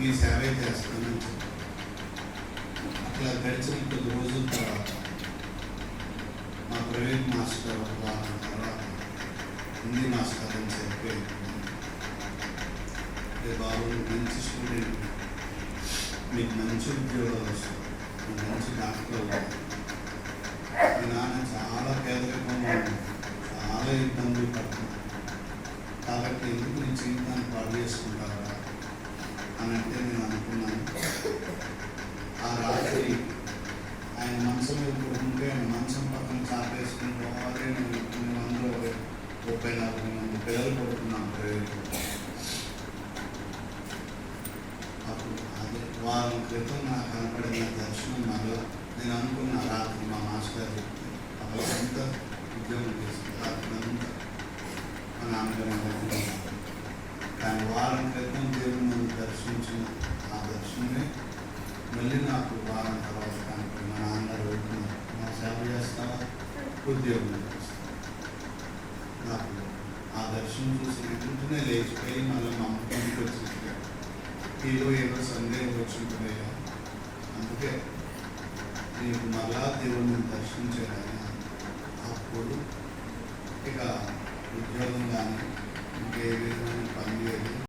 మీ సేవే చేస్తాను అట్లా గడిచిన కొద్ది రోజుల తర్వాత మా ప్రైవేట్ మాస్టర్ వాళ్ళ తర్వాత హిందీ మాస్టర్ అని చెప్పి బాబు మంచి స్టూడెంట్. మీకు మంచి ఉద్యోగాలు వస్తాయి మంచి డాక్టర్ మీ నాన్న చాలా పేదరికంగా చాలా ఇబ్బందులు పడుతుంది కాబట్టి ఎందుకు నీ జీవితాన్ని ఆయన మంచం మీద పడుకుంటే ఆయన మంచం పక్కన చాపేసుకుని పోవాలి నేను కొన్ని మందిలో ఒక ముప్పై నలభై మంది పిల్లలు పడుకున్నాం ప్రైవేట్లో అప్పుడు అదే వారం క్రితం నాకు కనపడిన దర్శనం మళ్ళీ నేను అనుకున్న రాత్రి మా మాస్టర్ చెప్తే అప్పుడంతా ఉద్యోగం చేసి రాత్రి అంతా మా నాన్నగారు అనుకున్నాను కానీ వారం క్రితం నాకు బాగా తర్వాత మా నాన్నగారు మా సేవ చేస్తా ఉద్యోగం చేస్తా నాకు ఆ దర్శనం చూసి వెంటనే లేచిపోయి మళ్ళీ మా అమ్మ వచ్చి ఏదో ఏదో సందేహం వచ్చి అందుకే నీకు మళ్ళా దేవుడిని దర్శించాలని అప్పుడు ఇక ఉద్యోగం కానీ